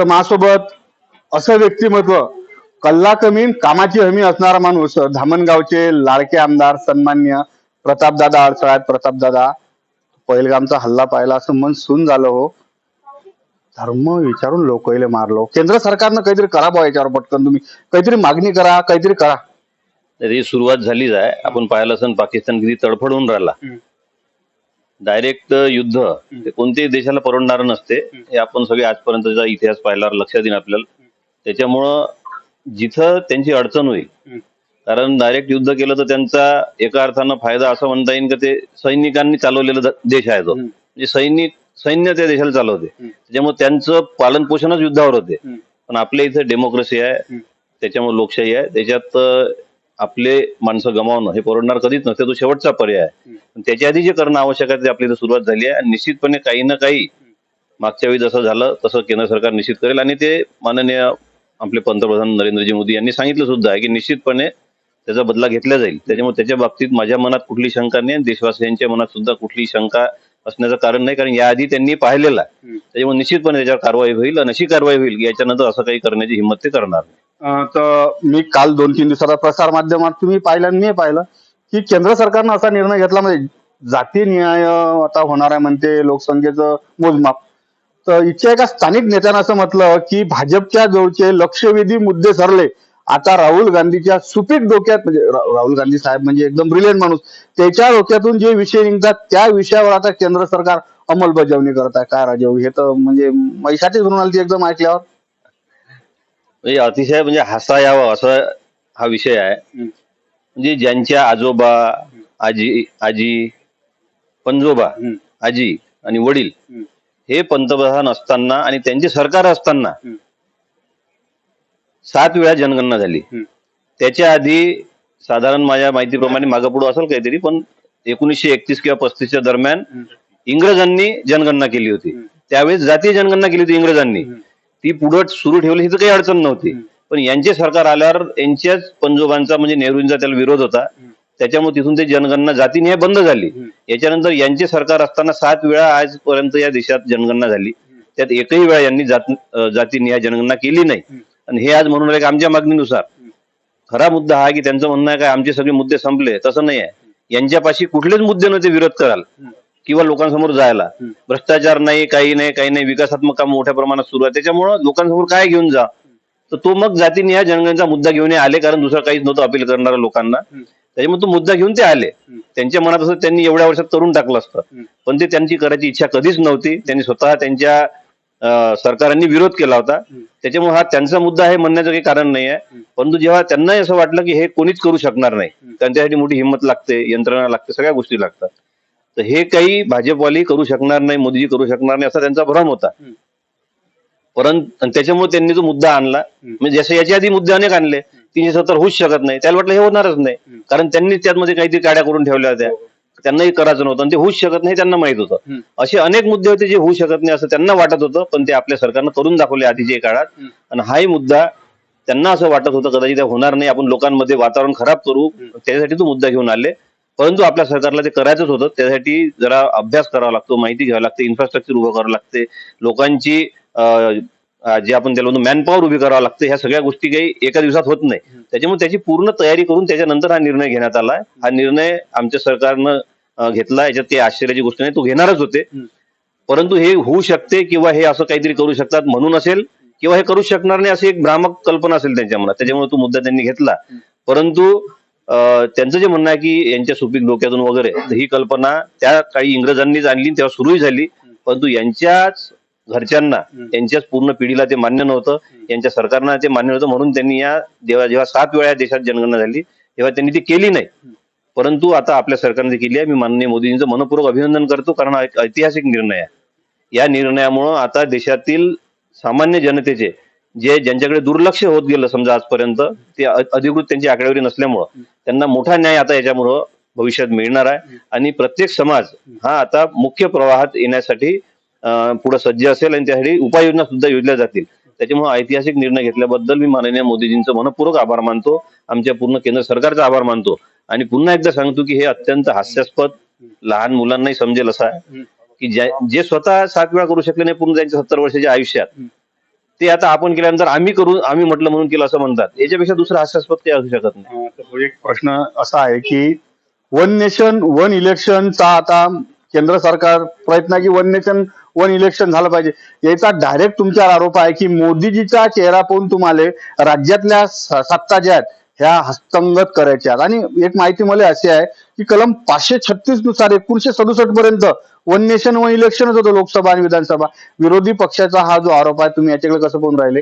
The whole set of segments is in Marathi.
तर माझ्यासोबत असं व्यक्तिमत्व कल्ला कमी कामाची हमी असणारा माणूस धामणगावचे लाडके आमदार सन्मान्य प्रतापदादा अडथळ्यात प्रतापदादा पहिलगामचा हल्ला पाहिला असं मन सून झालं हो. धर्म विचारून लोकले मारलो. केंद्र सरकारनं काहीतरी करा बुवा याच्यावर पटकन तुम्ही. काहीतरी मागणी करा काहीतरी करा. त्याची सुरुवात झालीच आहे. आपण पाहिलं असेल पाकिस्तान किती तडफडून राहिला. डायरेक्ट युद्ध ते कोणत्याही देशाला परवडणार नसते हे आपण सगळे आजपर्यंतचा इतिहास पाहिल्यावर लक्षात येईल आपल्याला त्याच्यामुळं जिथं त्यांची अडचण होईल. कारण डायरेक्ट युद्ध केलं तर त्यांचा एका अर्थानं फायदा असं म्हणता येईल की ते सैनिकांनी चालवलेला देश आहे तो. म्हणजे सैनिक सैन्य त्या देशाला चालवते. त्याच्यामुळे त्यांचं पालन पोषणच युद्धावर होते. पण आपल्या इथे डेमोक्रेसी आहे. त्याच्यामुळे लोकशाही आहे त्याच्यात आपले माणसं गमावणं हे परवडणार कधीच नसते. तो शेवटचा पर्याय आहे. पण त्याच्या आधी जे करणं आवश्यक आहे ते आपली सुरुवात झाली आहे. आणि निश्चितपणे काही ना काही मागच्या वेळी जसं झालं तसं केंद्र सरकार निश्चित करेल. आणि ते माननीय आपले पंतप्रधान नरेंद्रजी मोदी यांनी सांगितलं सुद्धा आहे की निश्चितपणे त्याचा बदला घेतला जाईल. त्याच्यामुळे त्याच्या बाबतीत माझ्या मनात कुठली शंका नाही देशवासियांच्या मनात सुद्धा कुठली शंका असण्याचं कारण नाही. कारण याआधी त्यांनी पाहिलेलं आहे. त्याच्यामुळे निश्चितपणे त्याच्यावर कारवाई होईल. आणि अशी कारवाई होईल की याच्यानंतर असं काही करण्याची हिंमत ते करणार नाही. तर मी काल दोन तीन दिवसाचा प्रसार माध्यमात तुम्ही पाहिलं आणि मी पाहिलं की केंद्र सरकारनं असा निर्णय घेतला म्हणजे जाती न्याय आता होणार आहे म्हणते लोकसंख्येचं मोजमाप. तर इच्छा एका स्थानिक नेत्यानं असं म्हटलं की भाजपच्या जवळचे लक्षवेधी मुद्दे सरले. आता राहुल गांधीच्या सुपीक डोक्यात म्हणजे राहुल गांधी साहेब म्हणजे एकदम ब्रिलियंट माणूस त्याच्या डोक्यातून जे विषय निघतात त्या विषयावर आता केंद्र सरकार अंमलबजावणी करत आहे. काय राजा हो, हे तर म्हणजे मैसाचीच म्हणून आली ती एकदम ऐकल्यावर. म्हणजे अतिशय म्हणजे हसा यावं असं हा विषय आहे. म्हणजे ज्यांच्या आजोबा आजी आजी पंजोबा. आजी आणि वडील. हे पंतप्रधान असताना आणि त्यांचे सरकार असताना. सात वेळा जनगणना झाली. त्याच्या आधी साधारण माझ्या माहितीप्रमाणे मागं पुढं असेल काहीतरी पण एकोणीसशे एकतीस किंवा पस्तीसच्या दरम्यान इंग्रजांनी जनगणना केली होती त्यावेळेस जातीय जनगणना केली होती इंग्रजांनी ती पुढं सुरू ठेवली ही तर काही अडचण नव्हती. पण यांचे सरकार आल्यावर यांच्याच पंजोबांचा म्हणजे नेहरूंचा त्याला विरोध होता. त्याच्यामुळे तिथून ते जनगणना जातीनिहाय बंद झाली. याच्यानंतर यांचे सरकार असताना सात वेळा आजपर्यंत या देशात जनगणना झाली. त्यात एकही वेळा यांनी जात अं, जातीनिहाय जनगणना केली नाही. आणि हे आज म्हणून राहिले की आमच्या मागणीनुसार. खरा मुद्दा हा की त्यांचं म्हणणं आहे काय आमचे सगळे मुद्दे संपले तसं नाही आहे. यांच्यापाशी कुठलेच मुद्दे नव्हते विरोध कराल किंवा लोकांसमोर जायला. भ्रष्टाचार नाही काही नाही काही नाही विकासात्मक काम मोठ्या प्रमाणात सुरू आहे त्याच्यामुळं लोकांसमोर काय घेऊन जा? तर तो मग जातीनिहाय जनगणनेचा मुद्दा घेऊन हे आले कारण दुसरं काहीच नव्हतं अपील करणाऱ्या लोकांना. त्याच्यामुळे तो मुद्दा घेऊन ते आले. त्यांच्या मनात असं त्यांनी एवढ्या वर्षात करून टाकलं असतं. पण ते त्यांची करायची इच्छा कधीच नव्हती. त्यांनी स्वतः त्यांच्या सरकारांनी विरोध केला होता. त्याच्यामुळे हा त्यांचा मुद्दा आहे म्हणण्याचं काही कारण नाही आहे परंतु जेव्हा त्यांनाही असं वाटलं की हे कोणीच करू शकणार नाही कारण त्यासाठी मोठी हिंमत लागते यंत्रणा लागते सगळ्या गोष्टी लागतात. तर हे काही भाजपवाली करू शकणार नाही मोदीजी करू शकणार नाही असा त्यांचा भ्रम होता. परंतु आणि त्याच्यामुळे त्यांनी जो मुद्दा आणला म्हणजे जसे याच्या आधी मुद्दे अनेक आणले तीनशे सत्तर होऊच शकत नाही. त्याला वाटलं हे होणारच नाही. कारण त्यांनी त्यामध्ये काहीतरी काड्या करून ठेवल्या होत्या. त्यांनाही करायचं नव्हतं. आणि ते होऊच शकत नाही त्यांना माहीत होतं. असे अनेक मुद्दे होते जे होऊ शकत नाही असं त्यांना वाटत होतं. पण ते आपल्या सरकारनं करून दाखवले आधीच्या काळात. आणि हाही मुद्दा त्यांना असं वाटत होतं कदाचित हे होणार नाही. आपण लोकांमध्ये वातावरण खराब करू. त्याच्यासाठी तो मुद्दा घेऊन आले. परंतु आपल्या सरकारला ते करायचंच होतं त्यासाठी जरा अभ्यास करावा लागतो माहिती घ्यावी लागते इन्फ्रास्ट्रक्चर उभं करावं लागते. लोकांची जे आपण त्याला म्हणतो मॅनपॉवर उभी करावं लागते ह्या सगळ्या गोष्टी काही एका दिवसात होत नाही. त्याच्यामुळे त्याची पूर्ण तयारी करून त्याच्यानंतर हा निर्णय घेण्यात आला हा निर्णय आमच्या सरकारनं घेतला याच्यात काही आश्चर्याची गोष्ट नाही तो घेणारच होते. परंतु हे होऊ शकते किंवा हे असं काहीतरी करू शकतात म्हणून असेल किंवा हे करू शकणार नाही अशी एक भ्रामक कल्पना असेल त्यांच्या मनात. त्याच्यामुळे तो मुद्दा त्यांनी घेतला. परंतु त्यांचं जे म्हणणं आहे की यांच्या सुपीक डोक्यातून वगैरे ही कल्पना त्या काही इंग्रजांनीच आणली तेव्हा सुरूही झाली. परंतु यांच्याच घरच्यांना यांच्याच पूर्ण पिढीला ते मान्य नव्हतं. यांच्या सरकारनं ते मान्य नव्हतं. म्हणून त्यांनी या जेव्हा जेव्हा सात वेळा देशात जनगणना झाली तेव्हा त्यांनी ती केली नाही. परंतु आता आपल्या सरकारने केली आहे मी माननीय मोदींचं मनपूर्वक अभिनंदन करतो कारण हा एक ऐतिहासिक निर्णय आहे. या निर्णयामुळं आता देशातील सामान्य जनतेचे जे ज्यांच्याकडे दुर्लक्ष होत गेलं समजा आजपर्यंत ते अधिकृत त्यांची आकडेवारी नसल्यामुळं त्यांना मोठा न्याय आता याच्यामुळं भविष्यात मिळणार आहे. आणि प्रत्येक समाज हा आता मुख्य प्रवाहात येण्यासाठी पुढे सज्ज असेल आणि त्यासाठी उपाययोजना सुद्धा योजल्या जातील. त्याच्यामुळे ऐतिहासिक निर्णय घेतल्याबद्दल मी माननीय मोदीजींचं मनपूर्वक आभार मानतो. आमच्या पूर्ण केंद्र सरकारचा आभार मानतो. आणि पुन्हा एकदा सांगतो की हे अत्यंत हास्यास्पद लहान मुलांनाही समजेल असं आहे. की जे स्वतः सात वेळा करू शकले नाही पूर्ण त्यांच्या सत्तर वर्षाच्या आयुष्यात ते आता आपण केल्यानंतर आम्ही करू आम्ही म्हटलं म्हणून केलं असं म्हणतात. याच्यापेक्षा दुसरं हास्यास्पद ते असू शकत नाही. अं, एक प्रश्न असा आहे की वन नेशन वन इलेक्शनचा आता केंद्र सरकार प्रयत्न आहे की वन नेशन वन इलेक्शन झालं पाहिजे. याचा डायरेक्ट तुमच्यावर आरोप आहे की मोदीजीचा चेहरा पाहून तुम्हाला राज्यातल्या स- सत्ता ज्या आहेत ह्या हस्तंगत करायच्या आणि एक माहिती मला अशी आहे की कलम पाचशे छत्तीसनुसार एकोणीशे सदुसष्ट पर्यंत वन नेशन वन इलेक्शनच होतं लोकसभा आणि विधानसभा. विरोधी पक्षाचा हा जो आरोप आहे तुम्ही याच्याकडे कसं पाहून राहिले?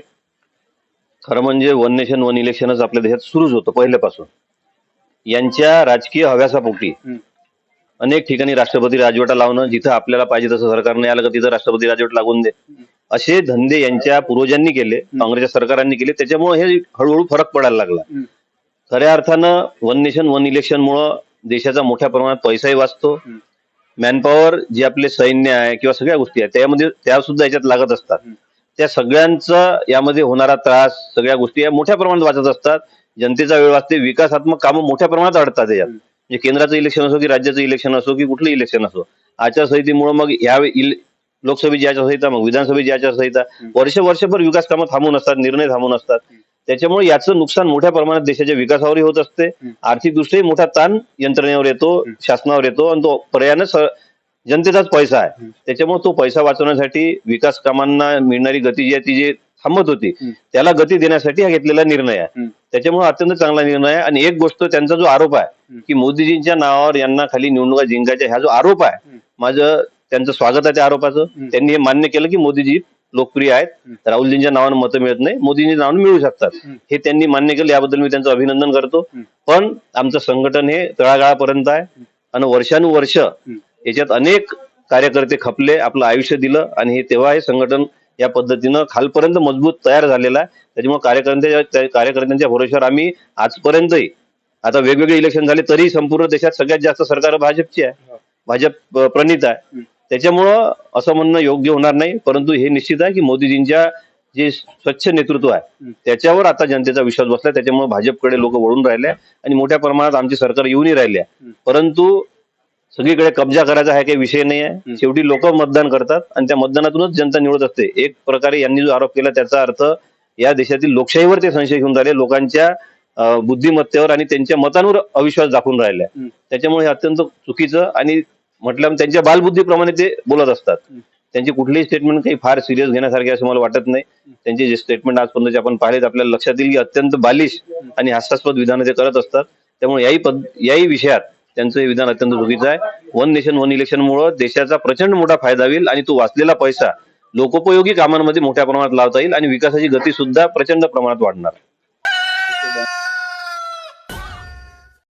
खरं म्हणजे वन नेशन वन इलेक्शनच आपल्या देशात सुरूच होतं पहिल्यापासून. यांच्या राजकीय हव्यासापोटी. अनेक ठिकाणी राष्ट्रपती राजवटा लावणं जिथं आपल्याला पाहिजे तसं सरकार नाही आलं का तिथं राष्ट्रपती राजवट लागून दे. असे धंदे यांच्या पूर्वजांनी केले काँग्रेसच्या सरकारांनी केले त्याच्यामुळे हे हळूहळू फरक पडायला लागला. खऱ्या अर्थानं वन नेशन वन इलेक्शन मुळे देशाचा मोठ्या प्रमाणात पैसाही वाचतो. मॅनपॉवर जे आपले सैन्य आहे किंवा सगळ्या गोष्टी आहेत त्यामध्ये त्या सुद्धा याच्यात लागत असतात. त्या सगळ्यांचा यामध्ये होणारा त्रास सगळ्या गोष्टी या मोठ्या प्रमाणात वाचत असतात. जनतेचा वेळ वाचते विकासात्मक कामं मोठ्या प्रमाणात अडतात त्याच्यात हम्म. म्हणजे केंद्राचं इलेक्शन असो की राज्याचं इलेक्शन असो की कुठलं इलेक्शन असो आचारसंहितेमुळे मग इल- लोकसभेची आचारसंहिता मग विधानसभेची आचारसंहिता वर्ष वर्षभर विकास कामं थांबून असतात निर्णय थांबून असतात. त्याच्यामुळे याचं नुकसान मोठ्या प्रमाणात देशाच्या विकासावरही होत असते आर्थिकदृष्ट्याही मोठा ताण यंत्रणेवर येतो शासनावर येतो आणि तो पर्यायानं जनतेचाच पैसा आहे त्याच्यामुळे तो पैसा वाचवण्यासाठी विकास कामांना मिळणारी गती जी आहे ती जी थांबत होती. त्याला गती देण्यासाठी हा घेतलेला निर्णय आहे. त्याच्यामुळे अत्यंत चांगला निर्णय आहे आणि एक गोष्ट त्यांचा जो आरोप आहे. की मोदीजींच्या नावावर यांना खाली निवडणुका जिंकायच्या ह्या जो आरोप आहे. माझं त्यांचं स्वागत आहे त्या आरोपाचं. त्यांनी हे मान्य केलं की मोदीजी लोकप्रिय आहेत. राहुलजींच्या नावानं मतं मिळत नाही. मोदींच्या नावानं मिळू शकतात. हे त्यांनी मान्य केलं. याबद्दल मी त्यांचं अभिनंदन करतो. पण आमचं संघटन हे तळागाळापर्यंत आहे. आणि वर्षानुवर्ष याच्यात अनेक कार्यकर्ते खपले आपलं आयुष्य दिलं. आणि हे तेव्हा हे संघटन या पद्धतीनं खालपर्यंत मजबूत तयार झालेलं आहे. त्याच्यामुळे कार्यकर्त्यांच्या त्या कार्यकर्त्यांच्या भरोश्यावर आम्ही आजपर्यंतही आता वेगवेगळे इलेक्शन झाले तरी संपूर्ण देशात सगळ्यात जास्त सरकार भाजपची आहे. भाजप अं, प्रणित आहे. त्याच्यामुळं असं म्हणणं योग्य होणार नाही. परंतु हे निश्चित आहे की मोदीजींच्या जे स्वच्छ नेतृत्व आहे त्याच्यावर आता जनतेचा विश्वास बसला त्याच्यामुळे भाजपकडे लोक वळून राहिले आणि मोठ्या प्रमाणात आमची सरकार येऊनही राहिली आहे. परंतु सगळीकडे कब्जा करायचा हा काही विषय नाही आहे. शेवटी लोक मतदान करतात आणि त्या मतदानातूनच जनता निवडत असते. एक प्रकारे यांनी जो आरोप केला त्याचा अर्थ या देशातील लोकशाहीवर ते संशय घेऊन राहिले. लोकांच्या बुद्धिमत्तेवर आणि त्यांच्या मतांवर अविश्वास दाखवून राहिले. त्याच्यामुळे हे अत्यंत चुकीचं आणि म्हटलं त्यांच्या बालबुद्धीप्रमाणे ते बोलत असतात. त्यांची कुठलीही स्टेटमेंट काही फार सिरियस घेण्यासारखी असं मला वाटत नाही. त्यांचे जे स्टेटमेंट आजपर्यंत आपण पाहिलेत आपल्याला लक्षात येईल की अत्यंत बालिश आणि हास्यास्पद विधानं ते करत असतात. त्यामुळे याही पद याही विषयात त्यांचं हे विधान अत्यंत चुकीचं आहे. वन नेशन वन इलेक्शन मुळे देशाचा प्रचंड मोठा फायदा होईल आणि तो वाचलेला पैसा लोकोपयोगी कामांमध्ये मोठ्या प्रमाणात लावता येईल आणि विकासाची गती सुद्धा प्रचंड प्रमाणात वाढणार.